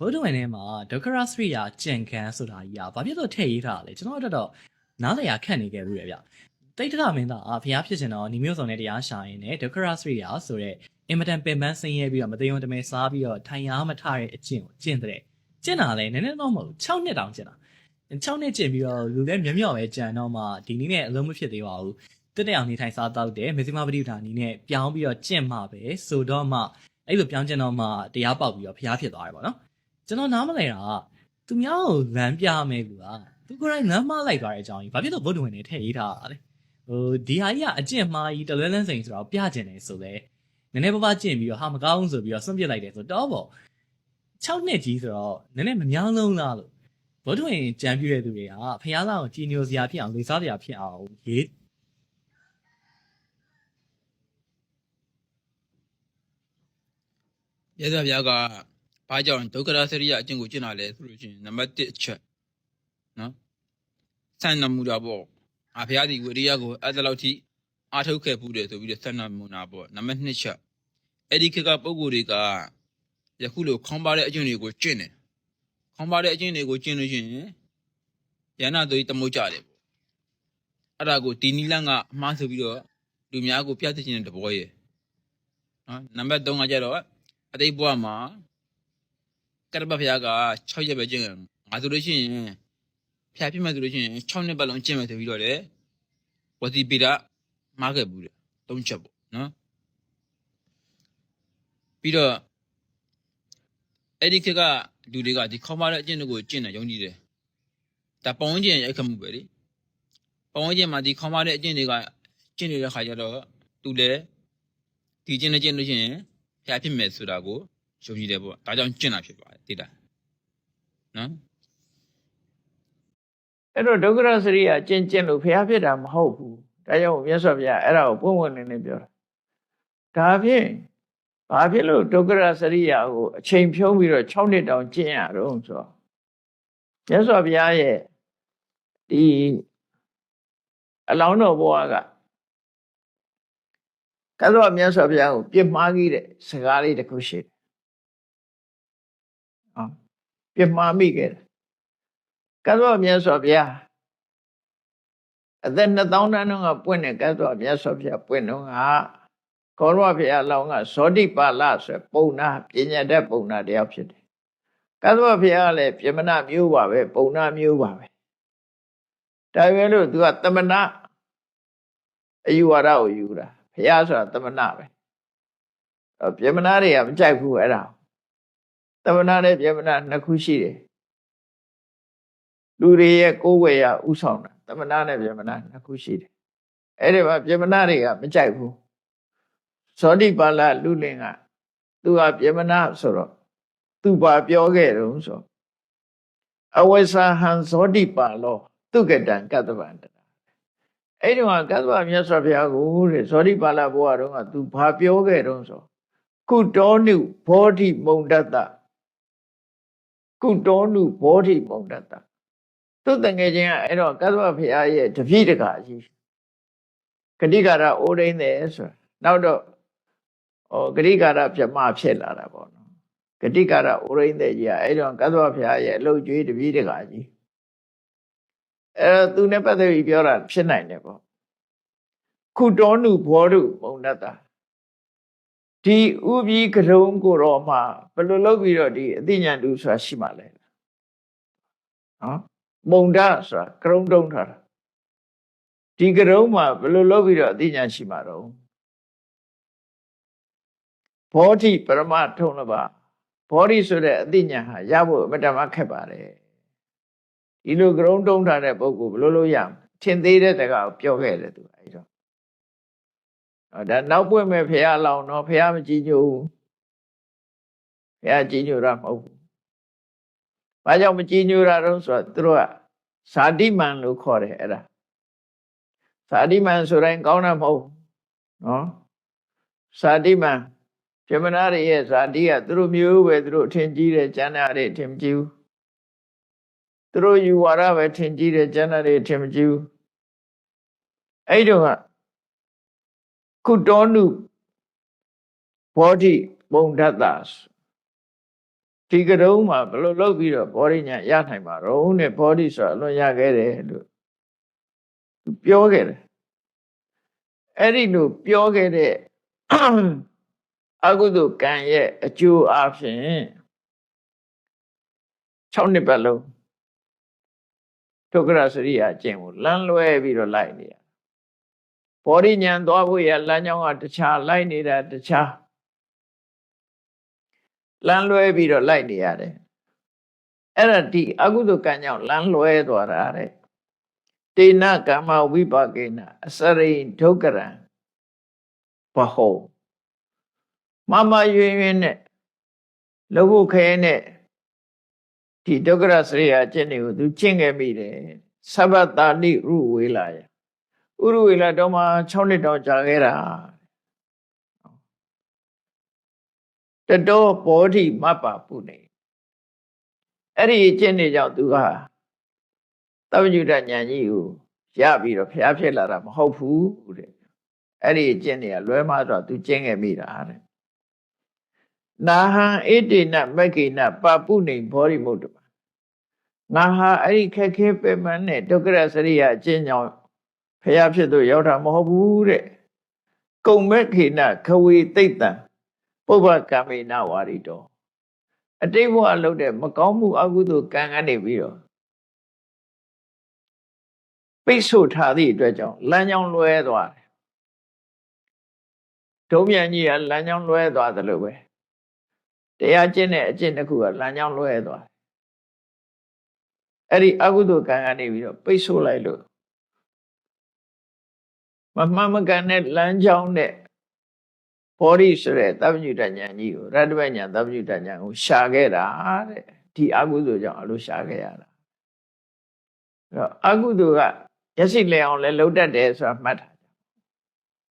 ဘုဒ္ဓဝင်ထဲမှာဒုက္ခရစရိယာကြံခံဆိုတာကြီးอ่ะဘာဖြစ်လို့ထည့်ရေးထားတာလဲကျွန်တော်တို့တော့နားလည်ရခက်နေခဲ့ဘူးလေဗျတိတ်တရမင်းသားအာဖျားဖြစ်ချင်တော့ညီမျိုးစုံနဲ့တရားရှာရင်လည်းဒုက္ခရစရိယာဆိုတဲ့အင်မတန်ပင်ပန်းဆင်းရဲပြီးတော့မသိုံတမဲစားပြီးတော့ထိုင်ရမထတဲ့အကျင့်ကိုကျင့်တဲ့ကျင့်တာလည်းနည်းနည်းတော့မဟုတ်6နှစ်တောင်ကျင့်တာ6နှစ်ကျင့်ပြီးတော့လူလည်းမျက်မျက်ပဲကြံတော့မှဒီနည်းနဲ့အလုံးမဖြစ်သေးပါဘူးတက်တဲ့အောင်နေထိုင်စားတော့တယ်မေဇိမပတိပဌာနီးနဲ့ပြောင်းပြီးတော့ကျင့်မှပဲဆိုတော့မှအဲ့လိုပြောင်းကျင့်တော့မှတရားပေါက်ပြီးတော့ဖျားဖြစ်သွားတယ်ပေါ့နော် ကျွန်တော်နားမလဲတာကသူများကိုလမ်းပြမယ်ကူကသူကိုယ်တိုင်လမ်းမလိုက်သွားတဲ့အကြောင်းကြီးဘာဖြစ်လို့ဗုဒ္ဓဝင်နေထည့်ရေးထားတာလဲဟိုဒီဟာကြီးကအကျင့်မှားကြီးတလွဲလန်းစိန်ဆိုတော့ပြကျင်တယ်ဆိုလဲနည်းနည်းပါးပါးကျင့်ပြီးတော့ဟာမကောင်းဆိုပြီးတော့ဆွန့်ပစ်လိုက်တယ်ဆိုတော့ပေါ့6နှစ်ကြီးဆိုတော့နည်းနည်းမများလုံးလားလို့ဗုဒ္ဓဝင်ကြံပြတဲ့သူတွေကဖះသားကိုကြီးညိုစရာဖြစ်အောင်လေစားစရာဖြစ်အောင်ရေးရသော်ဗျာက ဘာကြောင့်ဒုက္ခရစရိယအကျင့်ကိုကျင့်တာလဲဆိုလို့ရှိရင်နံပါတ်1အချက်နော်ဆန္ဒမူတာပေါ့အဖျားဒီဝိရိယကိုအဲ့ဒါလောက်ထိအားထုတ်ခဲ့ဘူးတယ်ဆိုပြီးတော့ဆန္ဒမူတာပေါ့နံပါတ်2ချက်အဲ့ဒီခေတ်ကပုံကိုယ်တွေကယခုလိုခေါင်းပါတဲ့အကျင့်တွေကိုကျင့်တယ်ခေါင်းပါတဲ့အကျင့်တွေကိုကျင့်လို့ရှိရင်ယန္နာတို့တမုတ်ကြတယ်ပေါ့အဲ့ဒါကိုဒီနီလန်ကအမှားဆိုပြီးတော့လူများကိုပြသခြင်းတဲ့တဘောရဲ့နော်နံပါတ်3ကကြတော့အတိတ်ဘဝမှာ ကရပဖျားက6ရက်ပဲကျင့်တယ်ငါဆိုလို့ရှိရင်ဖျားပြမယ်ဆိုလို့ရှိရင်6နှစ်ပတ်လုံးကျင့်မယ်ဆိုပြီးတော့လေဝတိပိဒမားခဲ့ဘူးတဲ့သုံးချက်ပေါ့နော်ပြီးတော့အဲ့ဒီခေတ်ကလူတွေကဒီခေါင်းပါတဲ့အကျင့်တွေကိုကျင့်တယ်ယုံကြည်တယ်ဒါပေါင်းကျင့်ရိုက်ခတ်မှုပဲလေပေါင်းကျင့်မှာဒီခေါင်းပါတဲ့အကျင့်တွေကကျင့်နေတဲ့ခါကျတော့သူလည်းဒီကျင့်နေကျင့်လို့ရှိရင်ဖျားဖြစ်မယ်ဆိုတာကို ယုံကြည်တယ်ပေါ့ဒါကြောင့်ကျင့်တာဖြစ်ပါတယ်သိလားနော်အဲ့တော့ဒုက္ခရစရိယကျင့်ကျင့်လို့ဖျားဖြစ်တာမဟုတ်ဘူးဒါကြောင့်မြတ်စွာဘုရားအဲ့ဒါကိုပွင့်ပွင့်လင်းလင်းပြောတာဒါဖြင့်ဘာဖြစ်လို့ဒုက္ခရစရိယကိုအချိန်ဖြုံးပြီးတော့6နှစ်တောင်ကျင့်ရတော့ဆိုတော့မြတ်စွာဘုရားရဲ့ဒီအလောင်းတော်ဘဝကကသောမြတ်စွာဘုရားကိုပြစ်မှားခဲ့တဲ့စကားလေးတစ်ခုရှိတယ်။ဟော ပြစ်မှားမိခဲ့တယ်ကသောမြတ်စွာဘုရားအသက်2000တန်းကပွင့်တဲ့ကသောမြတ်စွာဘုရားပွင့်တော့ကကောရဝဘုရားလောင်းကဇောတိပါဠဆိုပုံနာပညာတတ်ပုံနာတယောက်ဖြစ်တယ်ကသောဘုရားကလည်းပြမနာမျိုးပါပဲပုံနာမျိုးပါပဲဒါပဲလို့သူကတမနာအယူဝါဒကိုယူတာဘုရားဆိုတာတမနာပဲအဲ့ပြမနာတွေကမကြိုက်ဘူးအဲ့ဒါတ မနာနဲ့ပြမနာနှစ်ခုရှိတယ်လူတွေရဲ့ကိုယ်ဝယ်ရဥဆောင်တာတမနာနဲ့ပြမနာနှစ်ခုရှိတယ်အဲ့ဒီမှာပြမနာတွေကမကြိုက်ဘူးဇောတိပါဠလူလင်ကသူကပြမနာဆိုတော့သူပါပြောခဲ့တုံးဆိုအဝိသဟံဇောတိပါလောသူကတံကတ္တဗန္တရာအဲ့ဒီမှာကတ္တဗမြတ်စွာဘုရားကိုတဲ့ဇောတိပါဠဘုရားတော်ကသူဘာပြောခဲ့တုံးဆိုကုတောနုဘောဓိမုံတတ္တ ကုတောနုဘောဓိမုံတတ္တသူ့တငယ်ချင်းကအဲ့တော့ကသဗ္ဗဖရာရဲ့တပည့်တကာကြီးဂတိကာရအိုးရင်းတယ်ဆိုတာနောက်တော့ဟောဂတိကာရပြမဖြစ်လာတာပေါ့နော်ဂတိကာရအိုးရင်းတယ်ကြီးကအဲ့တော့ကသဗ္ဗဖရာရဲ့အလုတ်ကျွေးတပည့်တကာကြီးအဲ့တော့သူနဲ့ပတ်သက်ပြီးပြောတာဖြစ်နိုင်တယ်ပေါ့ခုတောနုဘောဓုပုံတတ်တာ ဒီဥပြီးကရုံကိုတော့မှဘယ်လိုလုပ်ပြီးတော့ဒီအသိဉာဏ်တူဆိုတာရှိမှလဲနော်မုံဒဆိုတာကရုံတုံးထားတာဒီကရုံမှာဘယ်လိုလုပ်ပြီးတော့အသိဉာဏ်ရှိမှာတော့ဘောဓိပရမထုံးလပါဘောဓိဆိုတဲ့အသိဉာဏ်ဟာရဖို့အမတ္တမခက်ပါတယ်ဒီလိုကရုံတုံးထားတဲ့ပုဂ္ဂိုလ်ဘယ်လိုလုပ်ရမလဲထင်သေးတဲ့တကားကိုပြောခဲ့တယ်သူအဲဒီတော့အော် ဒါနောက်ပွင့်မဲ့ဖះလောင်တော့ဖះမကြည်ညိုဘူးဖះကြည်ညိုတာမဟုတ်ဘူး။ဘာကြောင့်မကြည်ညိုတာတော့ဆိုတော့သူတို့ကဇာတိမန်လို့ခေါ်တယ်အဲ့ဒါ။ဇာတိမန်ဆိုတိုင်းကောင်းတာမဟုတ်ဘူးနော်။ဇာတိမန်ပြမနာတွေရဲ့ဇာတိကသူတို့မျိုးပဲသူတို့အထင်ကြီးတယ်ကျမ်းစာတွေအထင်မကြီးဘူး။သူတို့ယူဝါဒပဲထင်ကြီးတယ်ကျမ်းစာတွေအထင်မကြီးဘူး။အဲ့ဒီတော့က ကုတောနုဘောဓိဘုံဒတ္တဒီကတုံးမှာဘယ်လိုလုပ်ပြီးတော့ဘောဓိညာရနိုင်မှာတော့နဲ့ဘောဓိဆိုတာအလွန်ရခဲ့တယ်လို့သူပြောခဲ့တယ်အဲ့ဒီလိုပြောခဲ့တဲ့အကုသိုလ်ကံရဲ့အကျိုးအဖြစ်6နှစ်ပတ်လုံးဒုက္ခရစရိယာအကျင့်ကိုလမ်းလွဲပြီးတော့လိုက်နေရ ဘောဓိညာသွားဖို့ရလမ်းကြောင်းကတခြားလိုက်နေတာတခြားလမ်းလွဲပြီးတော့လိုက်နေရတယ်အဲ့ဒါဒီအကုသိုလ်ကံကြောင့်လမ်းလွဲသွားတာတဲ့တေနကမ္မဝိပါကေနအစရိဒုက္ကရံဘဟောမမရွင်ရွင်နဲ့လောဘခဲနဲ့ဒီဒုက္ခရစရိယာကျင့်တွေကိုသူကျင့်ခဲ့မိတယ်သဗ္ဗတာနိရုဝေလာယ ဥရုဝေလာတော့မှ6နှစ်တောင်ကြာခဲ့တာတတောဘောဓိမပ္ပါပုနေအဲ့ဒီကျင့်နေကြောင့်သူဟာသဗ္ဗညုတဉာဏ်ကြီးကိုရပြီးတော့ဖျားဖြစ်လာတာမဟုတ်ဘူးတဲ့အဲ့ဒီကျင့်နေရလွဲမှားတော့သူကျင့်ခဲ့မိတာတဲ့နာဟံဣတိနမက္ကိနပပုနေဘောဓိမုတ္တမငါဟာအဲ့ဒီခက်ခဲပင်ပန်းနဲ့ဒုက္ခရစရိယအကျင့်ကြောင့် ဖျားဖြစ်သူရောက်တာမဟုတ်ဘူးတဲ့ကုံမက်ခိနခဝေတိတ်တံပုဗ္ဗကံမေနဝါရီတောအတိတ်ဘဝလုပ်တဲ့မကောင်းမှုအကုသိုလ်ကံကနေပြီးတော့ပိတ်ဆို့ထားသည့်အတွက်ကြောင့်လမ်းကြောင်းလွဲသွားတယ်ဒုံမြန်ကြီးကလမ်းကြောင်းလွဲသွားတယ်လို့ပဲတရားကျင့်တဲ့အကျင့်တစ်ခုကလမ်းကြောင်းလွဲသွားတယ်အဲ့ဒီအကုသိုလ်ကံကနေပြီးတော့ပိတ်ဆို့လိုက်လို့ မမှန်မကန်တဲ့လမ်းကြောင်းနဲ့ဘောဓိဆိုတဲ့သဗ္ဗညုတဉာဏ်ကြီးကိုရတ္တပညာသဗ္ဗညုတဉာဏ်ကိုရှာခဲ့တာတဲ့ဒီအကုသိုလ်ကြောင့်အလိုရှာခဲ့ရတာအဲ့တော့အကုသိုလ်ကမျက်စိလည်အောင်လည်းလှုပ်တတ်တယ်ဆိုတာမှတ်ထား